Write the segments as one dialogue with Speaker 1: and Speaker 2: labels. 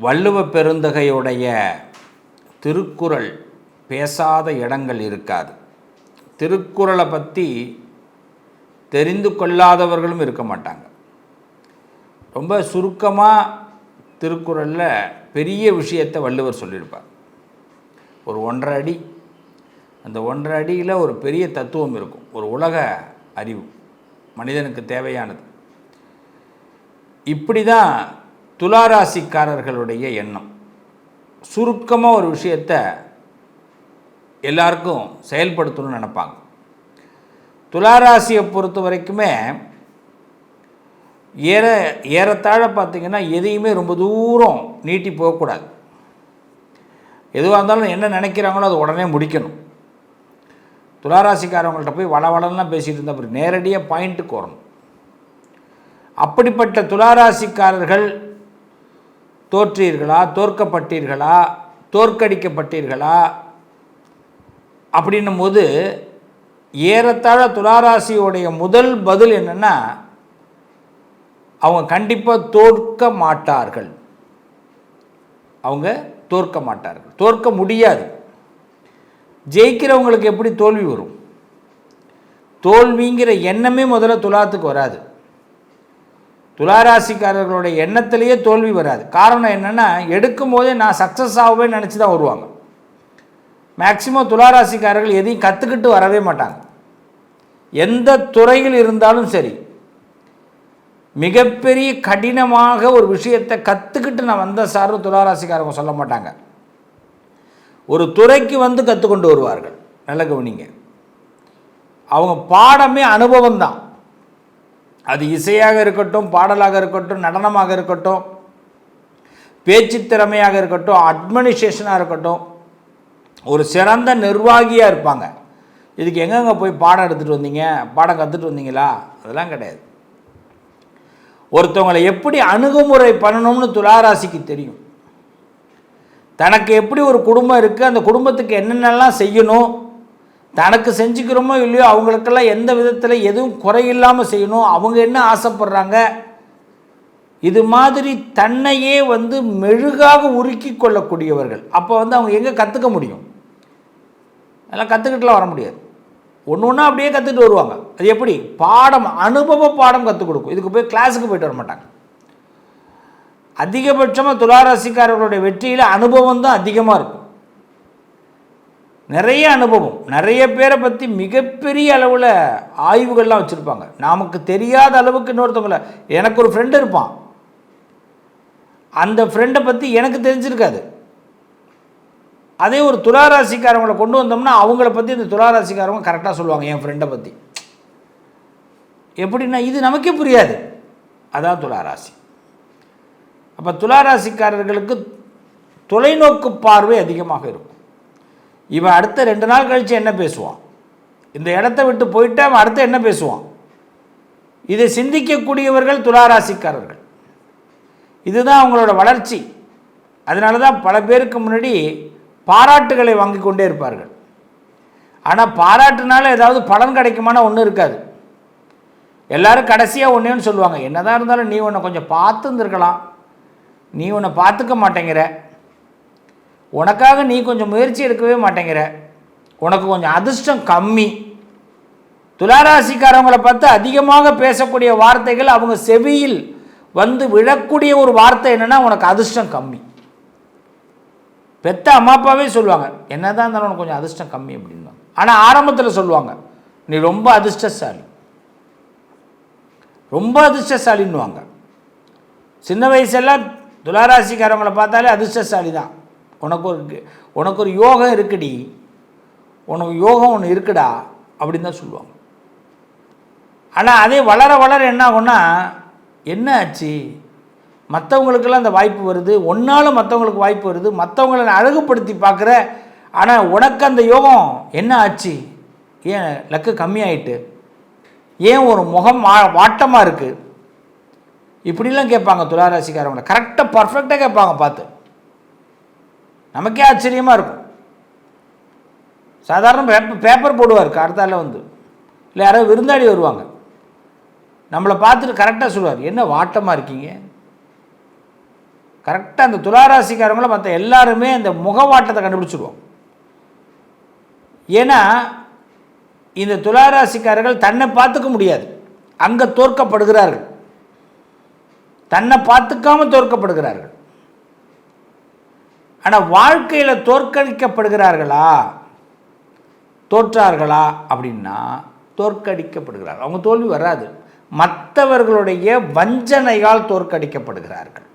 Speaker 1: வள்ளுவ பெருந்தகையுடைய திருக்குறள் பேசாத இடங்கள் இருக்காது. திருக்குறளை பற்றி தெரிந்து கொள்ளாதவர்களும் இருக்க மாட்டாங்க. ரொம்ப சுருக்கமாக திருக்குறளில் பெரிய விஷயத்தை வள்ளுவர் சொல்லியிருப்பார். ஒரு ஒன்றரை அடி. அந்த ஒன்றரை அடியில் ஒரு பெரிய தத்துவம் இருக்கும். ஒரு உலக அறிவு. மனிதனுக்கு தேவையானது. இப்படி தான் துளாராசிக்காரர்களுடைய எண்ணம். சுருக்கமாக ஒரு விஷயத்தை எல்லாருக்கும் செயல்படுத்தணும்னு நினைப்பாங்க. துளாராசியை பொறுத்த வரைக்குமே ஏற ஏறத்தாழ பார்த்திங்கன்னா எதையுமே ரொம்ப தூரம் நீட்டி போகக்கூடாது. எதுவாக இருந்தாலும் என்ன நினைக்கிறாங்களோ அது உடனே முடிக்கணும். துளாராசிக்காரவங்கள்ட்ட போய் வளவளன்னா பேசிகிட்டு இருந்தால் அப்புறம் நேரடியாக பாயிண்ட்டுக்கு வரணும். அப்படிப்பட்ட துளாராசிக்காரர்கள் தோற்றீர்களா? தோற்கப்பட்டீர்களா? தோற்கடிக்கப்பட்டீர்களா? அப்படின்னும் போது ஏறத்தாழ துளாராசியோடைய முதல் பதில் என்னென்னா அவங்க கண்டிப்பாக தோற்க மாட்டார்கள். அவங்க தோற்க மாட்டார்கள். தோற்க முடியாது. ஜெயிக்கிறவங்களுக்கு எப்படி தோல்வி வரும்? தோல்விங்கிற எண்ணமே முதல்ல துலாத்துக்கு வராது. துளாராசிக்காரர்களுடைய எண்ணத்திலேயே தோல்வி வராது. காரணம் என்னென்னா எடுக்கும் போதே நான் சக்ஸஸ் ஆகவேன்னு நினச்சி தான் வருவாங்க. மேக்சிமம் துளாராசிக்காரர்கள் எதையும் கற்றுக்கிட்டு வரவே மாட்டாங்க. எந்த துறையில் இருந்தாலும் சரி மிகப்பெரிய கடினமாக ஒரு விஷயத்தை கற்றுக்கிட்டு நான் வந்த சார்னு துளாராசிக்காரங்க சொல்ல மாட்டாங்க. ஒரு துறைக்கு வந்து கற்றுக்கொண்டு வருவார்கள். நல்ல கவனிங்க. அவங்க பாடமே அனுபவம் தான் அது இசையாக இருக்கட்டும் பாடலாக இருக்கட்டும் நடனமாக இருக்கட்டும் பேச்சு திறமையாக இருக்கட்டும் அட்மினிஸ்ட்ரேஷனாக இருக்கட்டும் ஒரு சிறந்த நிர்வாகியாக இருப்பாங்க. இதுக்கு எங்கெங்கே போய் பாடம் எடுத்துகிட்டு வந்தீங்க? பாடம் கற்றுட்டு வந்தீங்களா? அதெல்லாம் கிடையாது. ஒருத்தவங்களை எப்படி அணுகுமுறை பண்ணணும்னு துளாராசிக்கு தெரியும். தனக்கு எப்படி ஒரு குடும்பம் இருக்குது அந்த குடும்பத்துக்கு என்னென்னலாம் செய்யணும் தனக்கு செஞ்சுக்கிறோமோ இல்லையோ அவங்களுக்கெல்லாம் எந்த விதத்தில் எதுவும் குறையில்லாமல் செய்யணும். அவங்க என்ன ஆசைப்படுறாங்க? இது மாதிரி தன்னையே வந்து மெழுகாக உருக்கி கொள்ளக்கூடியவர்கள். அப்போ வந்து அவங்க எங்கே கற்றுக்க முடியும்? அதெல்லாம் கற்றுக்கிட்டுலாம் வர முடியாது. ஒன்று ஒன்றா அப்படியே கற்றுட்டு வருவாங்க. அது எப்படி? பாடம் அனுபவ பாடம் கற்றுக் கொடுக்கும். இதுக்கு போய் கிளாஸுக்கு போயிட்டு வர மாட்டாங்க. அதிகபட்சமாக துளாராசிக்காரர்களுடைய வெற்றியில் அனுபவம் தான் அதிகமாக இருக்கும். நிறைய அனுபவம். நிறைய பேரை பற்றி மிகப்பெரிய அளவில் ஆய்வுகள்லாம் வச்சுருப்பாங்க. நமக்கு தெரியாத அளவுக்கு இன்னொருத்தவங்கள எனக்கு ஒரு ஃப்ரெண்டு இருப்பான். அந்த ஃப்ரெண்டை பற்றி எனக்கு தெரிஞ்சிருக்காது. அதே ஒரு துளாராசிக்காரவங்களை கொண்டு வந்தோம்னா அவங்கள பற்றி இந்த துளாராசிக்காரவங்க கரெக்டாக சொல்லுவாங்க என் ஃப்ரெண்டை பற்றி எப்படின்னா இது நமக்கே புரியாது. அதான் துளாராசி. அப்போ துளாராசிக்காரர்களுக்கு தொலைநோக்கு பார்வை அதிகமாக இருக்கும். இவன் அடுத்த ரெண்டு நாள் கழித்து என்ன பேசுவான் இந்த இடத்த விட்டு போயிட்டு அவன் அடுத்து என்ன பேசுவான்? இதை சிந்திக்கக்கூடியவர்கள் துளாராசிக்காரர்கள். இதுதான் அவங்களோட வளர்ச்சி. அதனால தான் பல பேருக்கு முன்னாடி பாராட்டுகளை வாங்கி கொண்டே இருப்பார்கள். ஆனால் பாராட்டுனால ஏதாவது பலன் கிடைக்குமானா ஒன்றும் இருக்காது. எல்லாரும் கடைசியாக ஒன்றேன்னு சொல்லுவாங்க என்னதான் இருந்தாலும் நீ உன்னை கொஞ்சம் பார்த்துருந்துருக்கலாம். நீ உன்னை பார்த்துக்க மாட்டேங்கிற. உனக்காக நீ கொஞ்சம் முயற்சி எடுக்கவே மாட்டேங்கிற. உனக்கு கொஞ்சம் அதிர்ஷ்டம் கம்மி. துளாராசிக்காரவங்களை பார்த்து அதிகமாக பேசக்கூடிய வார்த்தைகள் அவங்க செவியில் வந்து விழக்கூடிய ஒரு வார்த்தை என்னென்னா உனக்கு அதிர்ஷ்டம் கம்மி. பெத்த அம்மா அப்பாவே சொல்லுவாங்க என்ன தான் இருந்தாலும் உனக்கு கொஞ்சம் அதிர்ஷ்டம் கம்மி அப்படின்னு. ஆனால் ஆரம்பத்தில் சொல்லுவாங்க நீ ரொம்ப அதிர்ஷ்டசாலி. ரொம்ப அதிர்ஷ்டசாலின்னுவாங்க. சின்ன வயசெல்லாம் துளாராசிக்காரவங்களை பார்த்தாலே அதிர்ஷ்டசாலி தான் உனக்கு ஒரு உனக்கு ஒரு யோகம் இருக்குடி. உனக்கு யோகம் ஒன்று இருக்குடா அப்படின்னு தான் சொல்லுவாங்க. ஆனால் அதே வளர வளர என்ன ஆகும்னா என்ன ஆச்சு? மற்றவங்களுக்கெல்லாம் அந்த வாய்ப்பு வருது. ஒன்னாலும் மற்றவங்களுக்கு வாய்ப்பு வருது. மற்றவங்களை அழகுபடுத்தி பார்க்குற ஆனால் உனக்கு அந்த யோகம் என்ன ஆச்சு? ஏன் லக்கு கம்மியாயிட்டு? ஏன் ஒரு முகம் வாட்டமாக இருக்குது இப்படிலாம் கேட்பாங்க துளாராசிக்காரவங்களை கரெக்டாக பர்ஃபெக்டாக கேட்பாங்க பார்த்து. நமக்கே ஆச்சரியமாக இருக்கும். சாதாரண பேப்பர் பேப்பர் போடுவார் கார்த்தால வந்து. இல்லை யாராவது விருந்தாளி வருவாங்க. நம்மளை பார்த்துட்டு கரெக்டாக சொல்லுவார் என்ன வாட்டமாக இருக்கீங்க? கரெக்டாக அந்த துளாராசிக்காரங்கள மற்ற எல்லாருமே அந்த முகவாட்டத்தை கண்டுபிடிச்சிடுவோம் ஏன்னா இந்த துளாராசிக்காரர்கள் தன்னை பார்த்துக்க முடியாது. அங்கே தோற்கப்படுகிறார்கள். தன்னை பார்த்துக்காம தோற்கப்படுகிறார்கள். ஆனால் வாழ்க்கையில் தோற்கடிக்கப்படுகிறார்களா? தோற்றார்களா அப்படின்னா தோற்கடிக்கப்படுகிறார்கள். அவங்க தோல்வி வராது. மற்றவர்களுடைய வஞ்சனையால் தோற்கடிக்கப்படுகிறார்கள்.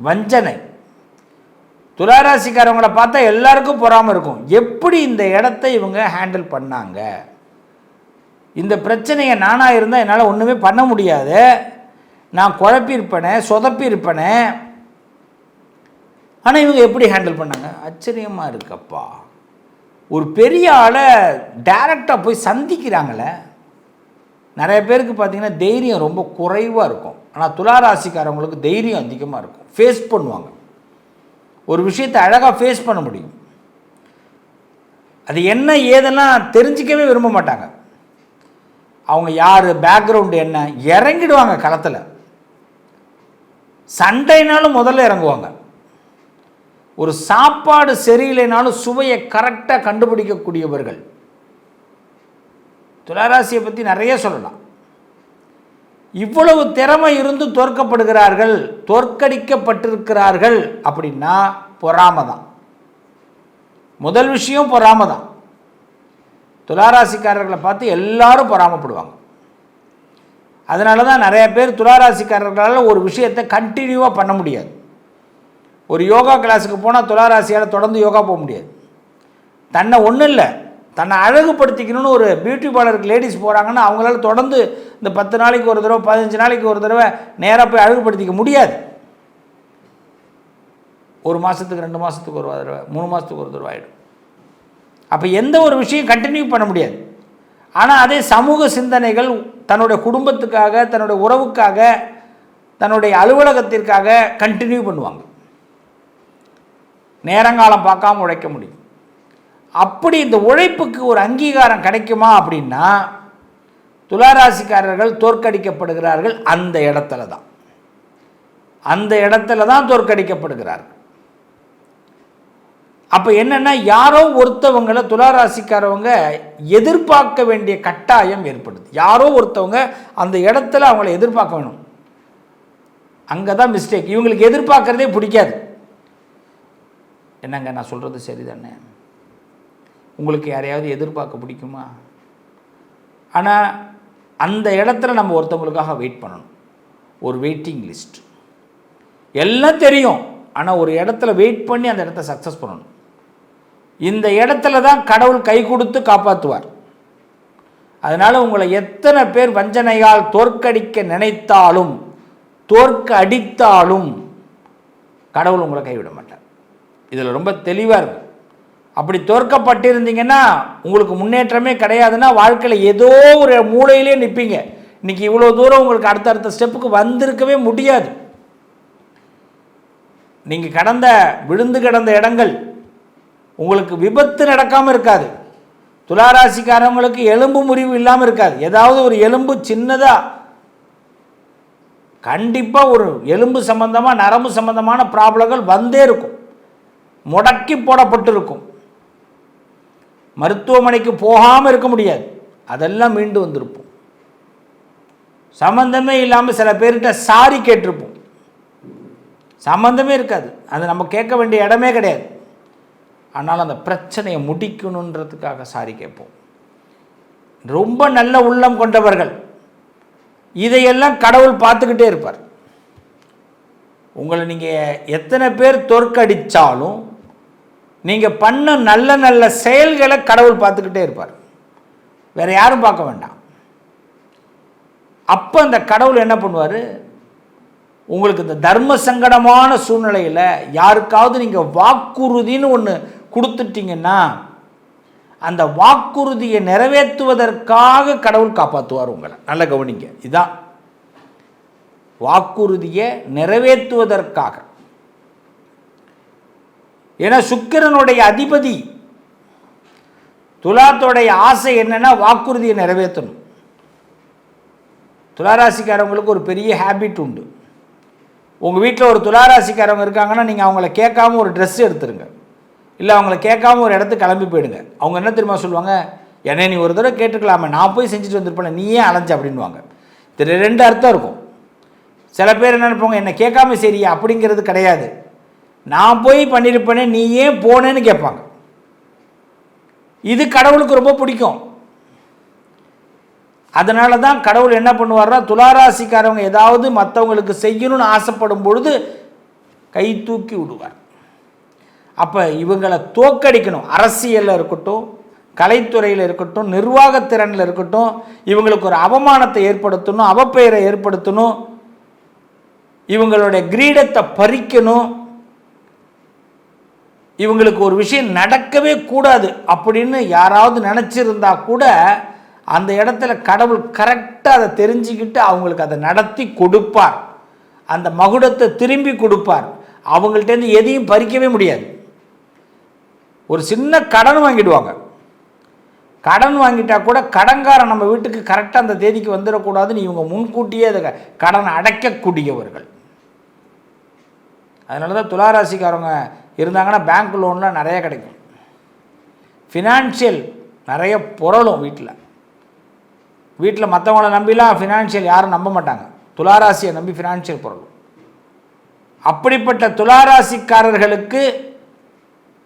Speaker 1: வஞ்சனை. துளாராசிக்காரவங்களை பார்த்தா எல்லாருக்கும் பொறாமல் இருக்கும். எப்படி இந்த இடத்த இவங்க ஹேண்டில் பண்ணாங்க? இந்த பிரச்சனையை நானாக இருந்தால் என்னால் ஒன்றுமே பண்ண முடியாது. நான் குழப்பியிருப்பேனே சொதப்பியிருப்பேனே ஆனால் இவங்க எப்படி ஹேண்டில் பண்ணாங்க? ஆச்சரியமாக இருக்கப்பா. ஒரு பெரிய ஆளை டைரெக்டாக போய் சந்திக்கிறாங்களே. நிறைய பேருக்கு பார்த்தீங்கன்னா தைரியம் ரொம்ப குறைவாக இருக்கும். ஆனால் துளாராசிக்காரவங்களுக்கு தைரியம் அதிகமாக இருக்கும். ஃபேஸ் பண்ணுவாங்க. ஒரு விஷயத்தை அழகாக ஃபேஸ் பண்ண முடியும். அது என்ன ஏதெல்லாம் தெரிஞ்சிக்கவே விரும்ப மாட்டாங்க. அவங்க யார் பேக்ரவுண்டு என்ன இறங்கிடுவாங்க களத்தில். சண்டைனாலும் முதல்ல இறங்குவாங்க. ஒரு சாப்பாடு சரியில்லைனாலும் சுவையை கரெக்டாக கண்டுபிடிக்கக்கூடியவர்கள். துளாராசியை பற்றி நிறைய சொல்லலாம். இவ்வளவு திறமை இருந்து தோற்கப்படுகிறார்கள் தோற்கடிக்கப்பட்டிருக்கிறார்கள் அப்படின்னா பொறாம தான். முதல் விஷயம் பொறாம தான். துளாராசிக்காரர்களை பார்த்து எல்லாரும் பொறாமப்படுவாங்க. அதனால தான் நிறைய பேர் துளாராசிக்காரர்களால் ஒரு விஷயத்தை கண்டினியூவாக பண்ண முடியாது. ஒரு யோகா கிளாஸுக்கு போனால் துளாராசியால் தொடர்ந்து யோகா போக முடியாது. தன்னை ஒன்றும் இல்லை. தன்னை அழகுபடுத்திக்கணும்னு ஒரு பியூட்டி பார்லருக்கு லேடிஸ் போகிறாங்கன்னா அவங்களால தொடர்ந்து இந்த பத்து நாளைக்கு ஒரு தடவை பதினஞ்சு நாளைக்கு ஒரு தடவை நேராக போய் அழகுபடுத்திக்க முடியாது. ஒரு மாதத்துக்கு ரெண்டு மாதத்துக்கு ஒரு தடவை மூணு மாதத்துக்கு ஒரு தடவை ஆகிடும் அப்போ எந்த ஒரு விஷயம் கண்டினியூ பண்ண முடியாது. ஆனால் அதே சமூக சிந்தனைகள் தன்னுடைய குடும்பத்துக்காக தன்னுடைய உறவுக்காக தன்னுடைய அலுவலகத்திற்காக கண்டினியூ பண்ணுவாங்க. நேரங்காலம் பார்க்காம உழைக்க முடியும். அப்படி இந்த உழைப்புக்கு ஒரு அங்கீகாரம் கிடைக்குமா அப்படின்னா துளாராசிக்காரர்கள் தோற்கடிக்கப்படுகிறார்கள் அந்த இடத்துல தான். அந்த இடத்துல தான் தோற்கடிக்கப்படுகிறார்கள். அப்போ என்னென்னா யாரோ ஒருத்தவங்களை துளாராசிக்காரவங்க எதிர்பார்க்க வேண்டிய கட்டாயம் ஏற்படுது. யாரோ ஒருத்தவங்க அந்த இடத்துல அவங்கள எதிர்பார்க்க வேணும். அங்கே தான் மிஸ்டேக் இவங்களுக்கு எதிர்பார்க்குறதே பிடிக்காது. என்னங்க நான் சொல்கிறது சரி தானே உங்களுக்கு யாரையாவது எதிர்பார்க்க பிடிக்குமா? ஆனால் அந்த இடத்துல நம்ம ஒருத்தவங்களுக்காக வெயிட் பண்ணணும். ஒரு வெயிட்டிங் லிஸ்ட் எல்லாம் தெரியும் ஆனால் ஒரு இடத்துல வெயிட் பண்ணி அந்த இடத்த சக்ஸஸ் பண்ணணும். இந்த இடத்துல தான் கடவுள் கை கொடுத்து காப்பாற்றுவார் அதனால் உங்களை எத்தனை பேர் வஞ்சனையால் தோற்கடிக்க நினைத்தாலும் தோற்க அடித்தாலும் கடவுள் உங்களை கைவிட மாட்டார். இதில் ரொம்ப தெளிவாக இருக்கும். அப்படி தோற்கப்பட்டிருந்தீங்கன்னா உங்களுக்கு முன்னேற்றமே கிடையாதுன்னா வாழ்க்கையில் ஏதோ ஒரு மூலையிலே நிற்பீங்க இன்றைக்கி இவ்வளோ தூரம் உங்களுக்கு அடுத்தடுத்த ஸ்டெப்புக்கு வந்திருக்கவே முடியாது. நீங்கள் கடந்த விழுந்து கிடந்த இடங்கள் உங்களுக்கு விபத்து நடக்காமல் இருக்காது. துளாராசிக்காரவங்களுக்கு எலும்பு முறிவு இல்லாமல் இருக்காது. ஏதாவது ஒரு எலும்பு சின்னதாக கண்டிப்பாக ஒரு எலும்பு சம்பந்தமாக நரம்பு சம்பந்தமான ப்ராப்ளங்கள் வந்தே இருக்கும். முடக்கி போடப்பட்டிருக்கும். மருத்துவமனைக்கு போகாமல் இருக்க முடியாது. அதெல்லாம் மீண்டு வந்திருப்போம். சம்மந்தமே இல்லாமல் சில பேர்கிட்ட சாரி கேட்டிருப்போம். சம்மந்தமே இருக்காது. அது நம்ம கேட்க வேண்டிய இடமே கிடையாது. ஆனால் அந்த பிரச்சனையை முடிக்கணுன்றதுக்காக சாரி கேட்போம். ரொம்ப நல்ல உள்ளம் கொண்டவர்கள். இதையெல்லாம் கடவுள் பார்த்துக்கிட்டே இருப்பார். உங்களை நீங்கள் எத்தனை பேர் தோற்கடித்தாலும் நீங்கள் பண்ண நல்ல நல்ல செயல்களை கடவுள் பார்த்துக்கிட்டே இருப்பார். வேறு யாரும் பார்க்க வேண்டாம். அப்போ அந்த கடவுள் என்ன பண்ணுவார்? உங்களுக்கு இந்த தர்ம சங்கடமான சூழ்நிலையில் யாருக்காவது நீங்கள் வாக்குறுதின்னு ஒன்று கொடுத்துட்டீங்கன்னா அந்த வாக்குறுதியை நிறைவேற்றுவதற்காக கடவுள் காப்பாற்றுவார் உங்களை. நல்ல கவனிங்க. இதுதான் வாக்குறுதியை நிறைவேற்றுவதற்காக. ஏன்னா சுக்கிரனுடைய அதிபதி. துலாத்தோடைய ஆசை என்னென்னா வாக்குறுதியை நிறைவேற்றணும். துளாராசிக்காரவங்களுக்கு ஒரு பெரிய ஹேபிட் உண்டு. உங்கள் வீட்டில் ஒரு துளாராசிக்காரவங்க இருக்காங்கன்னா நீங்கள் அவங்கள கேட்காம ஒரு ட்ரெஸ் எடுத்துருங்க. இல்லை அவங்கள கேட்காம ஒரு இடத்துக்கு கிளம்பி போயிடுங்க. அவங்க என்ன தெரியுமா சொல்லுவாங்க? என்னை நீ ஒரு தடவை கேட்டுக்கலாமே நான் போய் செஞ்சுட்டு வந்திருப்பேன் நீயே அலைஞ்ச அப்படின்வாங்க இது ரெண்டு அர்த்தம் இருக்கும். சில பேர் என்ன நினைப்பாங்க? என்னை கேட்காம சரியா அப்படிங்கிறது கிடையாது. நான் போய் பண்ணியிருப்பேனே நீ ஏன் போனேன்னு கேட்பாங்க. இது கடவுளுக்கு ரொம்ப பிடிக்கும். அதனால தான் கடவுள் என்ன பண்ணுவார்னா துளாராசிக்காரவங்க ஏதாவது மற்றவங்களுக்கு செய்யணும்னு ஆசைப்படும் பொழுது கை தூக்கி விடுவார். அப்போ இவங்களை தோக்கடிக்கணும் அரசியலில் இருக்கட்டும் கலைத்துறையில் இருக்கட்டும் நிர்வாகத்திறனில் இருக்கட்டும் இவங்களுக்கு ஒரு அவமானத்தை ஏற்படுத்தணும் அவப்பெயரை ஏற்படுத்தணும் இவங்களுடைய கிரீடத்தை பறிக்கணும் இவங்களுக்கு ஒரு விஷயம் நடக்கவே கூடாது அப்படின்னு யாராவது நினச்சிருந்தா கூட அந்த இடத்துல கடவுள் கரெக்டாக அதை தெரிஞ்சுக்கிட்டு அவங்களுக்கு அதை நடத்தி கொடுப்பார். அந்த மகுடத்தை திரும்பி கொடுப்பார். அவங்கள்ட்டேருந்து எதையும் பறிக்கவே முடியாது. ஒரு சின்ன கடன் வாங்கிடுவாங்க. கடன் வாங்கிட்டா கூட கடன்காரன் நம்ம வீட்டுக்கு கரெக்டாக அந்த தேதிக்கு வந்துடக்கூடாதுன்னு இவங்க முன்கூட்டியே அதை கடனை அடைக்கக்கூடியவர்கள். அதனால தான் துளாராசிக்காரவங்க இருந்தாங்கன்னா பேங்க் லோன்லாம் நிறைய கிடைக்கும். ஃபினான்ஷியல் நிறைய புரளும் வீட்டில் வீட்டில் மற்றவங்கள நம்பிலாம் ஃபினான்ஷியல் யாரும் நம்ப மாட்டாங்க. துளாராசியை நம்பி ஃபினான்ஷியல் புரளும் அப்படிப்பட்ட துளாராசிக்காரர்களுக்கு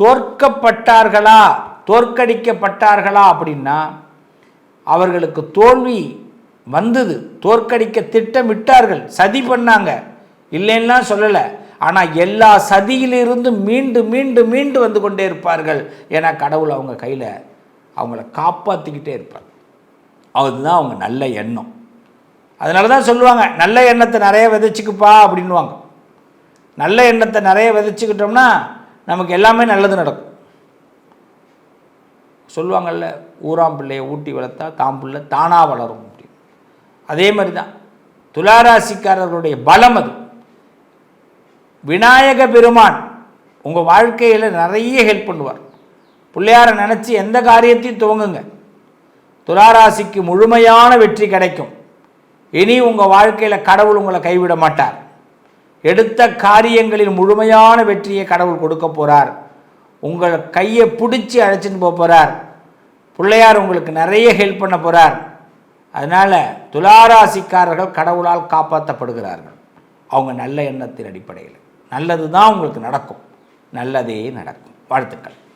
Speaker 1: தோற்கப்பட்டார்களா? தோற்கடிக்கப்பட்டார்களா அப்படின்னா அவர்களுக்கு தோல்வி வந்தது. தோற்கடிக்க திட்டமிட்டார்கள். சதி பண்ணாங்க. இல்லைன்னா சொல்லலை. ஆனால் எல்லா சதியிலிருந்து மீண்டு மீண்டு மீண்டு வந்து கொண்டே இருப்பார்கள் ஏன்னா கடவுள் அவங்க கையில் அவங்கள காப்பாற்றிக்கிட்டே இருப்பார். அதுதான் அவங்க நல்ல எண்ணம். அதனால தான் சொல்லுவாங்க நல்ல எண்ணத்தை நிறைய விதைச்சிக்குப்பா அப்படின்வாங்க நல்ல எண்ணத்தை நிறைய விதைச்சிக்கிட்டோம்னா நமக்கு எல்லாமே நல்லது நடக்கும். சொல்லுவாங்கள்ல ஊராம் பிள்ளையை ஊட்டி வளர்த்தா தாம் பிள்ளை தானாக வளரும் அப்படின்னு. அதே மாதிரி தான் துளாராசிக்காரர்களுடைய பலம் அது. விநாயக பெருமான் உங்கள் வாழ்க்கையில் நிறைய ஹெல்ப் பண்ணுவார். பிள்ளையாரை நினச்சி எந்த காரியத்தையும் துவங்குங்க. துளாராசிக்கு முழுமையான வெற்றி கிடைக்கும். இனி உங்கள் வாழ்க்கையில் கடவுள் உங்களை கைவிட மாட்டார். எடுத்த காரியங்களில் முழுமையான வெற்றியை கடவுள் கொடுக்க போகிறார் உங்கள் கையை பிடிச்சி அழைச்சின்னு போக போகிறார் பிள்ளையார் உங்களுக்கு நிறைய ஹெல்ப் பண்ண போகிறார் அதனால் துளாராசிக்காரர்கள் கடவுளால் காப்பாற்றப்படுகிறார்கள் அவங்க நல்ல எண்ணத்தின் அடிப்படையில். நல்லது தான் உங்களுக்கு நடக்கும். நல்லதே நடக்கும். வாழ்த்துக்கள்.